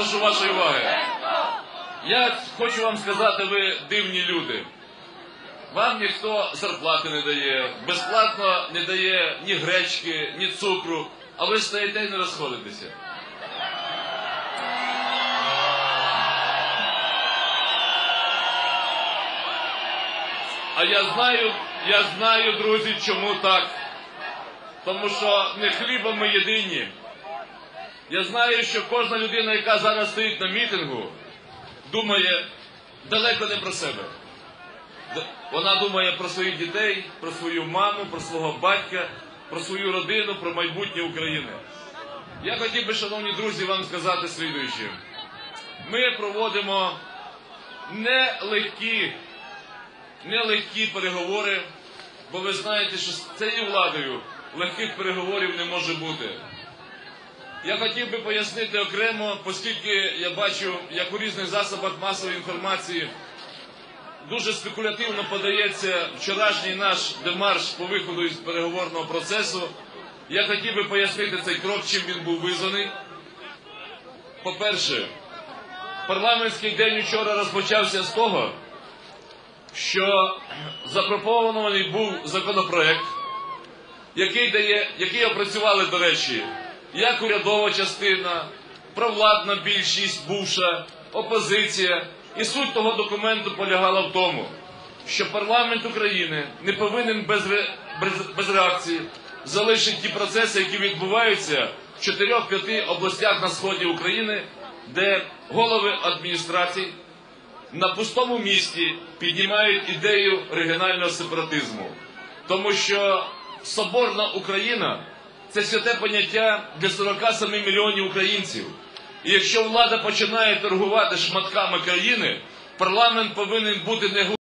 прошу вашої уваги. Я хочу вам сказати, ви дивні люди. Вам ніхто зарплати не дає, безплатно не дає ні гречки, ні цукру, а ви стоїте і не розходитеся. А я знаю, я знаю, друзі, чому так. Тому що не хлібом ми єдині. Я знаю, що кожна людина, яка зараз стоїть на мітингу, думає далеко не про себе. Вона думає про своїх дітей, про свою маму, про свого батька, про свою родину, про майбутнє України. Я хотів би, шановні друзі, вам сказати слідуюче. Ми проводимо нелегкі, нелегкі переговори, бо ви знаєте, що з цією владою легких переговорів не може бути. Я хотів би пояснити окремо, оскільки я бачу, як у різних засобах масової інформації дуже спекулятивно подається вчорашній наш демарш по виходу із переговорного процесу. Я хотів би пояснити цей крок, чим він був визваний. По-перше, парламентський день вчора розпочався з того, що запропонований був законопроект, який дає, який опрацювали, до речі, як урядова частина, провладна більшість, бувша, опозиція. І суть того документу полягала в тому, що парламент України не повинен без, без, без реакції залишити ті процеси, які відбуваються в чотирьох-п'яти областях на сході України, де голови адміністрацій на пустому місці піднімають ідею регіонального сепаратизму. Тому що соборна Україна це святе поняття для 47 мільйонів українців. І якщо влада починає торгувати шматками країни, парламент повинен бути не